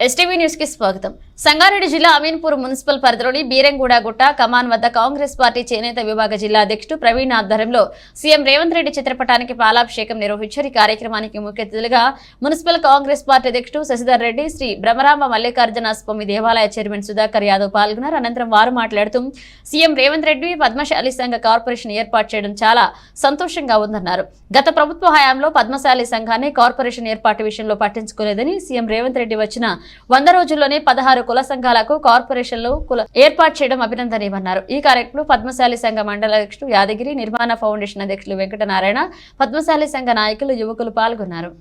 STV న్యూస్కి స్వాగతం. సంగారెడ్డి జిల్లా అమీన్పూర్ మున్సిపల్ పరిధిలోని బీరంగూడ గుట్ట కమాన్ వద్ద కాంగ్రెస్ పార్టీ చేనేత విభాగ జిల్లా అధ్యక్షుడు ప్రవీణ్ ఆధ్వర్యంలో సీఎం రేవంత్ రెడ్డి చిత్రపటానికి పాలాభిషేకం నిర్వహించారు. ఈ కార్యక్రమానికి ముఖ్య అతిథులుగా మున్సిపల్ కాంగ్రెస్ పార్టీ అధ్యక్షుడు శశిధర్ రెడ్డి శ్రీ భ్రమరాంబ మల్లికార్జున స్వామి దేవాలయ చైర్మన్ సుధాకర్ యాదవ్ పాల్గొన్నారు. అనంతరం వారు మాట్లాడుతూ సీఎం రేవంత్ రెడ్డి పద్మశాలి సంఘ కార్పొరేషన్ ఏర్పాటు చేయడం చాలా సంతోషంగా ఉందన్నారు. గత ప్రభుత్వ హయాంలో పద్మశాలి సంఘాన్ని కార్పొరేషన్ ఏర్పాటు విషయంలో పట్టించుకోలేదని సీఎం రేవంత్ రెడ్డి వచ్చిన వంద రోజుల్లోనే పదహారు కుల సంఘాలకు కార్పొరేషన్లు కుల ఏర్పాటు చేయడం అభినందనీయమన్నారు. ఈ కార్యక్రమంలో పద్మశాలి సంఘ మండల అధ్యక్షుడు యాదగిరి నిర్మాణ ఫౌండేషన్ అధ్యక్షులు వెంకటనారాయణ పద్మశాలి సంఘ నాయకులు యువకులు పాల్గొన్నారు.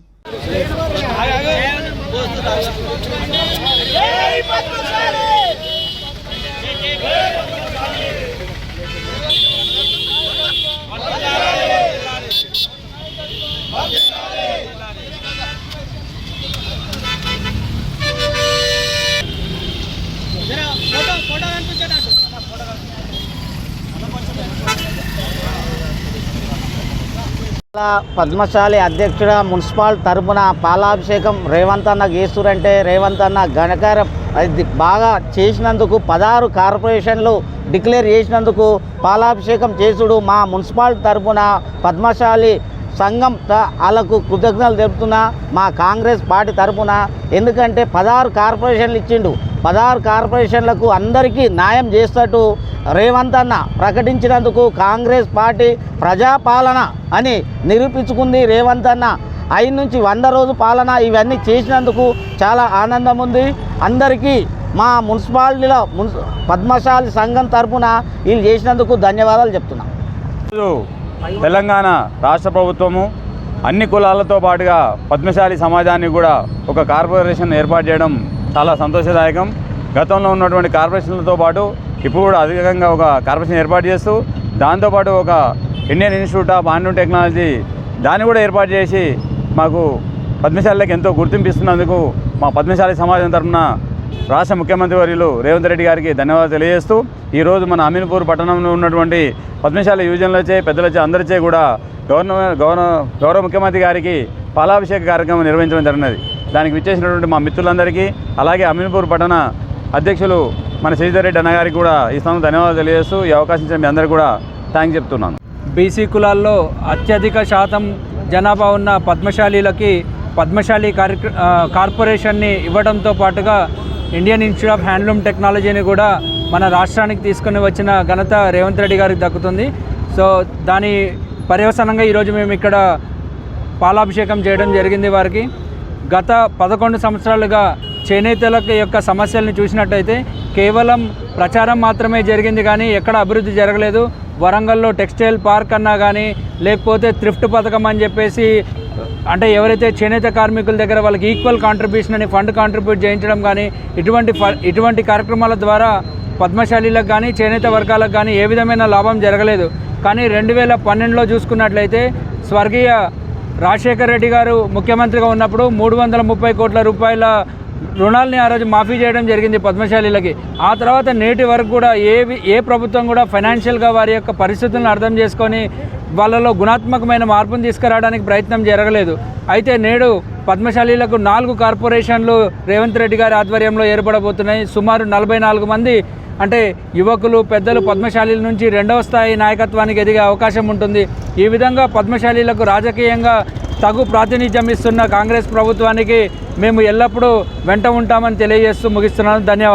పద్మశాలి అధ్యక్షుడ మున్సిపాల్ తరపున పాలాభిషేకం రేవంత్ అన్న గేస్తురంటే రేవంత్ అన్న ఘనకారం అది బాగా చేసినందుకు పదహారు కార్పొరేషన్లు డిక్లేర్ చేసినందుకు పాలాభిషేకం చేసుడు మా మున్సిపాల్ తరపున పద్మశాలి సంఘం వాళ్ళకు కృతజ్ఞతలు తెలుపుతున్నా మా కాంగ్రెస్ పార్టీ తరపున. ఎందుకంటే పదహారు కార్పొరేషన్లు ఇచ్చిండు. పదహారు కార్పొరేషన్లకు అందరికీ న్యాయం చేస్తూ రేవంత్ అన్న ప్రకటించినందుకు కాంగ్రెస్ పార్టీ ప్రజాపాలన అని నిరూపించుకుంది రేవంత్ అన్న. ఐదు నుంచి వంద రోజు పాలన ఇవన్నీ చేసినందుకు చాలా ఆనందం ఉంది. అందరికీ మా మున్సిపాలిటీలో మున్సి పద్మశాలి సంఘం తరఫున వీళ్ళు చేసినందుకు ధన్యవాదాలు చెప్తున్నా. తెలంగాణ రాష్ట్ర ప్రభుత్వము అన్ని కులాలతో పాటుగా పద్మశాలి సమాజాన్ని కూడా ఒక కార్పొరేషన్ ఏర్పాటు చేయడం చాలా సంతోషదాయకం. గతంలో ఉన్నటువంటి కార్పొరేషన్లతో పాటు ఇప్పుడు కూడా అధికంగా ఒక కార్పొరేషన్ ఏర్పాటు చేస్తూ దాంతోపాటు ఒక ఇండియన్ ఇన్స్టిట్యూట్ ఆఫ్ ఆండ్రూన్ టెక్నాలజీ దాన్ని కూడా ఏర్పాటు చేసి మాకు పద్మశాలకి ఎంతో గుర్తింపు ఇస్తున్నందుకు మా పద్మశాలి సమాజం తరఫున రాష్ట్ర ముఖ్యమంత్రి వర్యులు రేవంత్ రెడ్డి గారికి ధన్యవాదాలు తెలియజేస్తూ ఈరోజు మన అమీన్పూర్ పట్టణంలో ఉన్నటువంటి పద్మశాలి యువజనులచే పెద్దలచే అందరిచే కూడా గవర్నమెంట్ గౌరవ గౌరవ ముఖ్యమంత్రి గారికి పాలాభిషేక కార్యక్రమం నిర్వహించడం జరిగినది. దానికి విచ్చేసినటువంటి మా మిత్రులందరికీ అలాగే అమీన్పూర్ పట్టణ అధ్యక్షులు మన శ్రీధర్ రెడ్డి గారికి కూడా ఈ స్థానం ధన్యవాదాలు తెలియజేస్తూ ఈ అవకాశం ఇచ్చిన మీ అందరికీ కూడా థ్యాంక్స్ చెప్తున్నాను. బీసీ కులాల్లో అత్యధిక శాతం జనాభా ఉన్న పద్మశాలీలకి పద్మశాలి కార్య కార్పొరేషన్ని ఇవ్వడంతో పాటుగా ఇండియన్ ఇన్స్టిట్యూట్ ఆఫ్ హ్యాండ్లూమ్ టెక్నాలజీని కూడా మన రాష్ట్రానికి తీసుకుని వచ్చిన ఘనత రేవంత్ రెడ్డి గారికి దక్కుతుంది. సో దాని పర్యవసనంగా ఈరోజు మేము ఇక్కడ పాలాభిషేకం చేయడం జరిగింది వారికి. గత పదకొండు సంవత్సరాలుగా చేనేతల యొక్క సమస్యల్ని చూసినట్టయితే కేవలం ప్రచారం మాత్రమే జరిగింది కానీ ఎక్కడ అభివృద్ధి జరగలేదు. వరంగల్లో టెక్స్టైల్ పార్క్ అన్నా కానీ లేకపోతే థ్రిఫ్ట్ పథకం అని చెప్పేసి అంటే ఎవరైతే చేనేత కార్మికుల దగ్గర వాళ్ళకి ఈక్వల్ కాంట్రిబ్యూషన్ అని ఫండ్ కాంట్రిబ్యూట్ చేయించడం కానీ ఇటువంటి ఫ- ఇటువంటి కార్యక్రమాల ద్వారా పద్మశాలీలకు కానీ చేనేత వర్గాలకు కానీ ఏ విధమైన లాభం జరగలేదు. కానీ రెండు వేల పన్నెండులో చూసుకున్నట్లయితే స్వర్గీయ రాజశేఖర్ రెడ్డి గారు ముఖ్యమంత్రిగా ఉన్నప్పుడు మూడు వందల ముప్పై కోట్ల రూపాయల రుణాల్ని ఆ రోజు మాఫీ చేయడం జరిగింది పద్మశాలీలకి. ఆ తర్వాత నేటి వరకు కూడా ఏ ఏ ప్రభుత్వం కూడా ఫైనాన్షియల్గా వారి యొక్క పరిస్థితులను అర్థం చేసుకొని వాళ్ళలో గుణాత్మకమైన మార్పును తీసుకురావడానికి ప్రయత్నం జరగలేదు. అయితే నేడు పద్మశాలీలకు నాలుగు కార్పొరేషన్లు రేవంత్ రెడ్డి గారి ఆధ్వర్యంలో ఏర్పడబోతున్నాయి. సుమారు నలభై నాలుగు మంది అంటే యువకులు పెద్దలు పద్మశాలీల నుంచి రెండవ స్థాయి నాయకత్వానికి ఎదిగే అవకాశం ఉంటుంది. ఈ విధంగా పద్మశాలీలకు రాజకీయంగా తగు ప్రాతినిధ్యం ఇస్తున్న కాంగ్రెస్ ప్రభుత్వానికి మేము ఎల్లప్పుడూ వెంట ఉంటామని తెలియజేస్తూ ముగిస్తున్నాను. ధన్యవాదాలు.